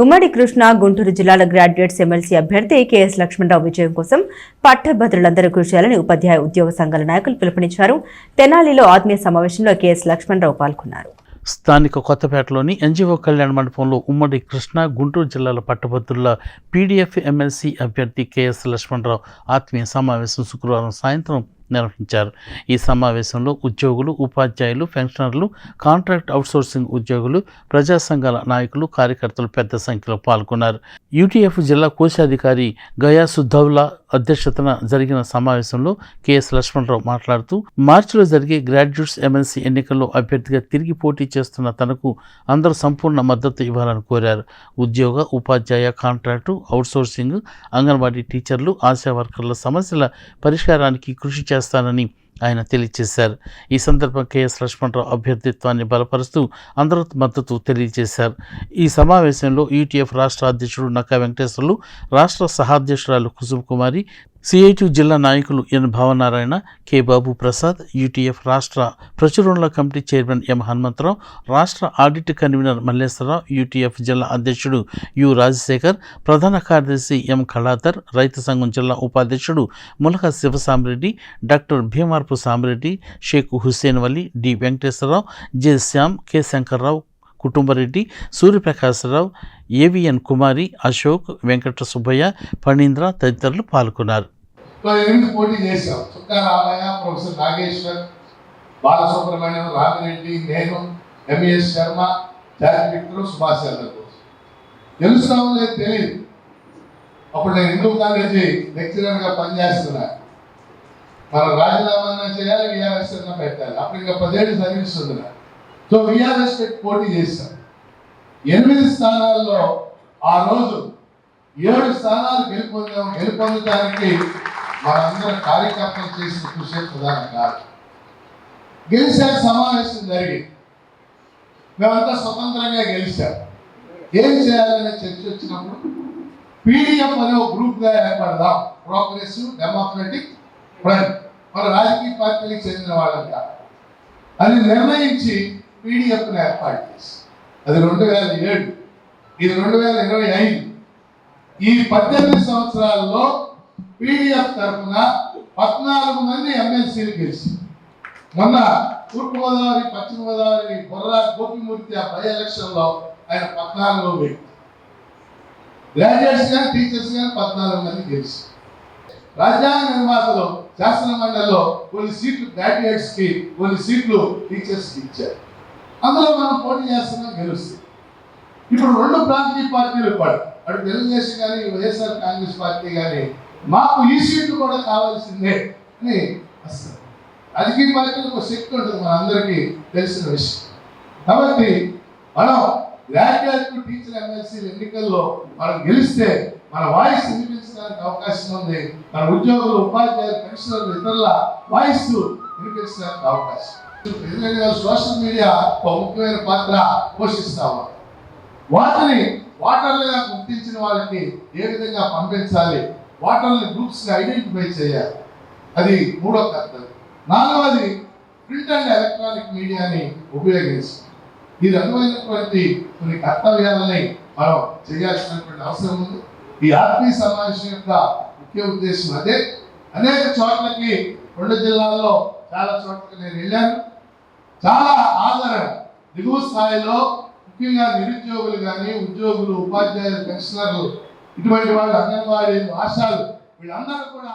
ఉమ్మడి కృష్ణ గుంటూరు జిల్లాల graduates MLC అభ్యర్థి కెఎస్ లక్ష్మణరావు విజయం కోసం పట్టభద్రులందరూ కృషి చేయాలని ఉపాధ్యాయ ఉద్యోగ సంఘాల నాయకులు పిలుపునిచ్చారు. తెనాలిలో ఆత్మీయ సమావేశంలో కెఎస్ లక్ష్మణరావు పాల్గొన్నారు. స్థానిక కొత్తపేటలోని ఎన్జిఓ కళ్యాణ మండపంలో ఉమ్మడి కృష్ణా గుంటూరు జిల్లాల పట్టభద్రుల పీడీఎఫ్ ఎమ్మెల్సీ అభ్యర్థి కెఎస్ లక్ష్మణరావు ఆత్మీయ సమావేశం శుక్రవారం సాయంత్రం నిర్వహించారు. ఈ సమావేశంలో ఉద్యోగులు ఉపాధ్యాయులు పెన్షనర్లు కాంట్రాక్ట్ అవుట్సోర్సింగ్ ఉద్యోగులు ప్రజా సంఘాల నాయకులు కార్యకర్తలు పెద్ద సంఖ్యలో పాల్గొన్నారు. యూటీఎఫ్ జిల్లా కోశాధికారి గయాసుద్దౌలా అధ్యక్షతన జరిగిన సమావేశంలో కెఎస్ లక్ష్మణరావు మాట్లాడుతూ మార్చిలో జరిగే గ్రాడ్యుయేట్స్ ఎమ్మెల్సీ ఎన్నికల్లో అభ్యర్థిగా తిరిగి పోటీ చేస్తున్న తనకు అందరూ సంపూర్ణ మద్దతు ఇవ్వాలని కోరారు. ఉద్యోగ ఉపాధ్యాయ కాంట్రాక్టు అవుట్సోర్సింగ్ అంగన్వాడీ టీచర్లు ఆశా వర్కర్ల సమస్యల పరిష్కారానికి కృషి చేస్తానని ఆయన తెలియజేశారు. ఈ సందర్భంగా కేఎస్ లక్ష్మణరావు అభ్యర్థిత్వాన్ని బలపరుస్తూ అందరూ మద్దతు తెలియజేశారు. ఈ సమావేశంలో యూటీఎఫ్ రాష్ట్ర అధ్యక్షుడు నక్కా వెంకటేశ్వర్లు రాష్ట్ర సహాధ్యక్షురాలు కుసుమ్ కుమారి సిఐటి జిల్లా నాయకులు N Bhavanarayana K Babu Prasad UTF రాష్ట్ర ప్రచురణల కమిటీ చైర్మన్ ఎం హనుమంతరావు రాష్ట్ర ఆడిట్ కన్వీనర్ మల్లేశ్వరరావు యూటీఎఫ్ జిల్లా అధ్యక్షుడు యు రాజశేఖర్ ప్రధాన కార్యదర్శి ఎం కళాధర్ రైతు సంఘం జిల్లా ఉపాధ్యక్షుడు Mulaka Sivasamireddy doctor Bhimarpu Samireddy Shaik Hussain Vali D Venkateswararao J Shyam K Sankararao Kutumbareddy Suryaprakasarao A V N Kumari Ashok Venkata Subbaiah Phanindra తదితరులు పాల్గొన్నారు. పోటీ చేశాం. చుక్కా రామయ్య ప్రొఫెసర్ నాగేశ్వర్ బాలసుబ్రహ్మణ్యం రామిరెడ్డి నేను ఎంఎస్ శర్మ జాతి మిత్రులు సుభాష్ చంద్రబోస్. తెలుస్తామో లేదు తెలియదు అప్పుడు నేను హిందూ కాలేజీ లెక్చరర్గా పనిచేస్తున్నా. మనం రాజీనామా చేయాలి విఆర్ఎస్ పెట్టాలి. అప్పుడు ఇంకా పదేళ్ళు సర్వీస్ ఉంది నాకు. సో విఆర్ఎస్ పోటీ చేశారు. ఎనిమిది స్థానాల్లో ఆ రోజు ఏడు స్థానాలు గెలుపొందాం గెలుపొందడానికి మనందరం కార్యకర్తలు చేసిన కృషి ప్రధానం కాదు. గెలిచాక సమావేశం జరిగింది. మేమంతా స్వతంత్రంగా గెలిచాం. ఏం చేయాలనే చర్చ వచ్చినప్పుడు పీడిఎఫ్ అనే ఒక గ్రూప్గా ఏర్పడదాం. Progressive democratic front. మన రాజకీయ పార్టీలకు చెందిన వాళ్ళంట అది నిర్ణయించి పీడిఎఫ్ను ఏర్పాటు చేసి అది రెండు వేల ఏడు. ఇది రెండు వేల ఇరవై ఐదు. ఈ పద్దెనిమిది సంవత్సరాల్లో పీడిఎఫ్ తరఫున పద్నాలుగు మంది ఎమ్మెల్సీలు గెలిచింది మొన్న తూర్పుగోదావరి పశ్చిమ గోదావరి బొర్రా గోపిమూర్తి ఆ బై ఎలక్షన్లో ఆయన పద్నాలుగో వ్యక్తి. గ్రాడ్యుయేట్స్ కానీ టీచర్స్ కానీ పద్నాలుగు మంది గెలిచి రాజ్యాంగ నిర్మాతలు శాసన మండలిలో కొన్ని సీట్లు గ్రాడ్యుయేట్స్కి కొన్ని సీట్లు టీచర్స్కి ఇచ్చారు. అందులో మనం పోటీ చేస్తున్నాం గెలుస్తాం. ఇప్పుడు రెండు ప్రాంతీయ పార్టీలు కూడా అటు తెలుగుదేశం కానీ వైఎస్ఆర్ కాంగ్రెస్ పార్టీ కానీ మాకు ఈ సీట్లు కూడా కావాల్సిందే అని వస్తారు రాజకీయ పార్టీలకు ఒక శక్తి ఉంటుంది మనందరికీ తెలిసిన విషయం. కాబట్టి మనం గ్రాడ్యుయేట్ టీచర్ ఎమ్మెల్సీ ఎన్నికల్లో మనం గెలిస్తే మన వాయిస్ వినిపించడానికి అవకాశం ఉంది. మన ఉద్యోగులు ఉపాధ్యాయులు పెన్షనర్లు ఇతరుల వాయిస్ వినిపించడానికి అవకాశం. ఎందుకంటే సోషల్ మీడియా ఒక ముఖ్యమైన పాత్ర పోషిస్తా ఉన్నారు వాటిని వాటర్లుగా గుర్తించిన వాళ్ళకి ఏ విధంగా పంపించాలి? వాటర్ని గ్రూప్స్ని ఐడెంటిఫై చేయాలి. అది మూడో కర్తవ్యం. నాలుగవది ప్రింట్ అండ్ ఎలక్ట్రానిక్ మీడియాని ఉపయోగించి ఈ రకమైనటువంటి కొన్ని కర్తవ్యాలని మనం చేయాల్సినటువంటి అవసరం ఉంది. ఈ ఆత్మీయ సమావేశం యొక్క ముఖ్య ఉద్దేశం అదే. అనేక చోట్లకి రెండు జిల్లాల్లో చాలా చోట్లకి నేను వెళ్ళాను. చాలా ఆదరణ. దిగువ స్థాయిలో ముఖ్యంగా నిరుద్యోగులు కానీ ఉద్యోగులు ఉపాధ్యాయులు పెన్షనర్లు ఇటువంటి వాళ్ళు అంగన్వాడీలు ఆశాలు వీళ్ళందరూ కూడా